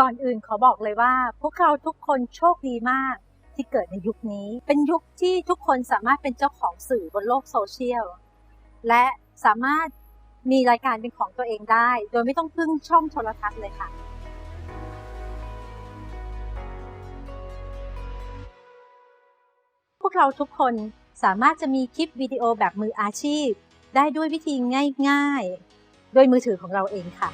ก่อนอื่นขอบอกเลยว่า พวกเราทุกคนโชคดีมากที่เกิดในยุคนี้ เป็นยุคที่ทุกคนสามารถเป็นเจ้าของสื่อบนโลกโซเชียล และสามารถมีรายการเป็นของตัวเองได้ โดยไม่ต้องพึ่งช่องโทรทัศน์เลยค่ะพวกเราทุกคนสามารถจะมีคลิปวิดีโอแบบมืออาชีพ ได้ด้วยวิธีง่าย ๆ โดยมือถือของเราเองค่ะ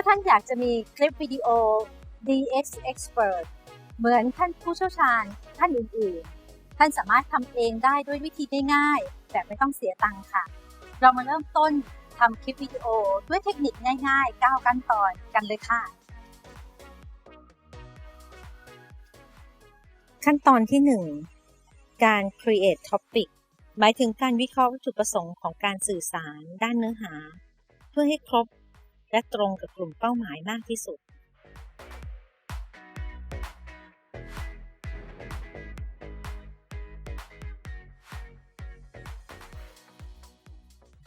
าท่านอยากจะมีคลิปวิดีโอ DX Expert เหมือนท่านผู้เชี่ยวชาญท่านอื่นๆ ท่านสามารถทำเองได้ด้วยวิธีง่ายๆ แบบไม่ต้องเสียตังค์ค่ะ เรามาเริ่มต้นทำคลิปวิดีโอด้วยเทคนิคง่ายๆ 9 ขั้นตอนกันเลยค่ะ ขั้นตอนที่ 1 การ create topic หมายถึงการวิเคราะห์วัตถุประสงค์ของการสื่อสารด้านเนื้อหา เพื่อให้ครบ และตรงกับกลุ่มเป้าหมายมากที่สุด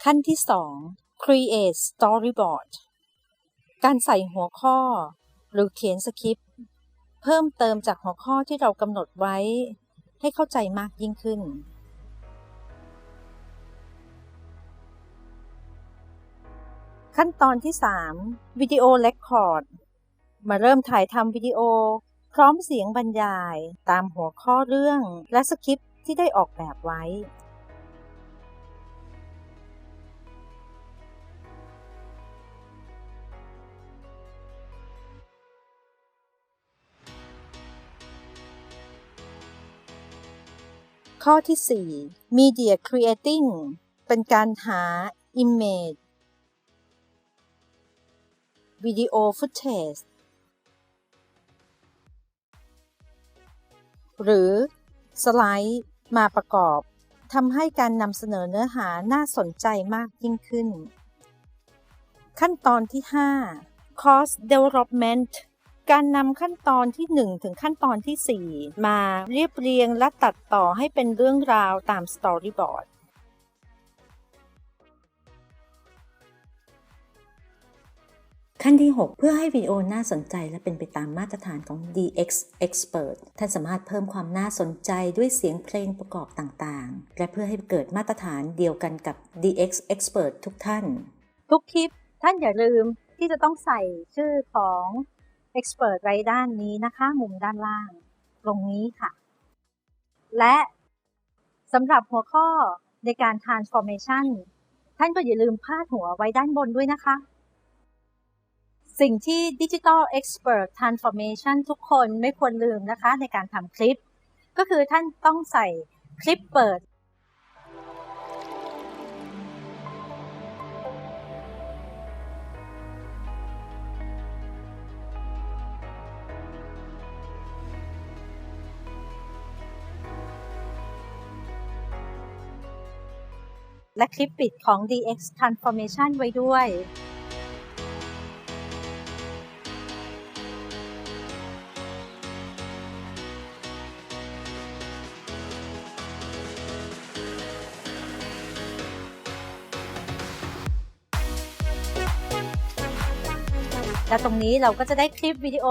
ขั้นที่ 2 create storyboard การใส่หัวข้อ หรือเขียนสคริปต์เพิ่มเติมจากหัวข้อที่เรากำหนดไว้ ให้เข้าใจมากยิ่งขึ้น ขั้นตอนที่ 3 วิดีโอเลคคอร์ด มาเริ่มถ่ายทำวิดีโอ พร้อมเสียงบรรยายตามหัวข้อเรื่องและสคริปต์ที่ได้ออกแบบไว้ ข้อที่ 4 Media Creating เป็นการหา Image วิดีโอ Footage หรือสไลด์มาประกอบทำให้การนำเสนอเนื้อหาน่าสนใจมากยิ่งขึ้น ขั้นตอนที่ 5 Cost Development การนำขั้นตอนที่ 1 ถึงขั้นตอนที่ 4 มาเรียบเรียงและตัดต่อให้เป็นเรื่องราวตามส ขั้นที่ 6 เพื่อให้วิดีโอน่าสนใจและเป็นไปตามมาตรฐานของ DX Expert ท่านสามารถเพิ่มความน่าสนใจด้วยเสียงเพลงประกอบต่างๆ และเพื่อให้เกิดมาตรฐานเดียวกันกับ DX Expert ทุกท่าน ทุกคลิปท่านอย่าลืมที่จะต้องใส่ชื่อของ Expert ไว้ด้านนี้นะคะ มุมด้านล่าง ตรงนี้ค่ะ และสำหรับหัวข้อในการ transformation ท่านก็อย่าลืมพาดหัวไว้ด้านบนด้วยนะคะ สิ่งที่ Digital Expert Transformation ทุกคนไม่ควรลืมนะคะในการทำคลิป ก็คือท่านต้องใส่คลิปเปิด และคลิปปิดของ DX Transformation ไว้ด้วย และตรงนี้เราก็จะได้คลิปวิดีโอ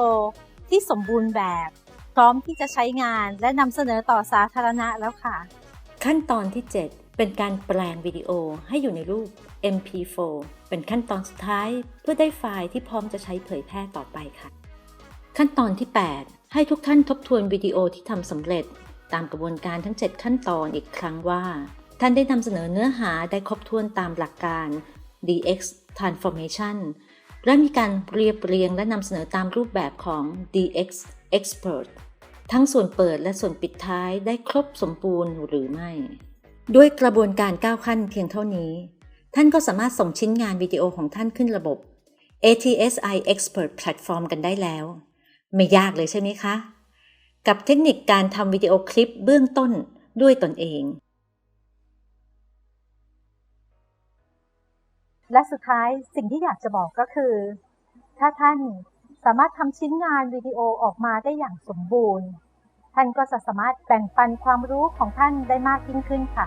ที่สมบูรณ์แบบ พร้อมที่จะใช้งานและนำเสนอต่อสาธารณะแล้วค่ะ ขั้นตอนที่ 7 เป็นการแปลงวิดีโอให้อยู่ในรูป MP4 เป็นขั้นตอนสุดท้ายเพื่อได้ไฟล์ที่พร้อมจะใช้เผยแพร่ต่อไปค่ะ ขั้นตอนที่ 8 ให้ทุกท่านทบทวนวิดีโอที่ทำสำเร็จ ตามกระบวนการทั้ง 7 ขั้นตอนอีกครั้งว่า ท่านได้นำเสนอเนื้อหาได้ครบถ้วนตามหลักการ DX Transformation และมีการเรียบเรียงและนำเสนอตามรูปแบบของ DX Expert ทั้งส่วนเปิดและส่วนปิดท้ายได้ครบสมบูรณ์หรือไม่ ด้วยกระบวนการ9ขั้นเพียงเท่านี้ ท่านก็สามารถส่งชิ้นงานวิดีโอของท่านขึ้นระบบ ATSI Expert Platform กันได้แล้ว ไม่ยากเลยใช่ไหมคะ กับเทคนิคการทำวิดีโอคลิปเบื้องต้นด้วยตนเอง และสุดท้ายสิ่งที่อยากจะบอกก็คือ ถ้าท่านสามารถทำชิ้นงานวิดีโอออกมาได้อย่างสมบูรณ์ ท่านก็จะสามารถแบ่งปันความรู้ของท่านได้มากยิ่งขึ้นค่ะ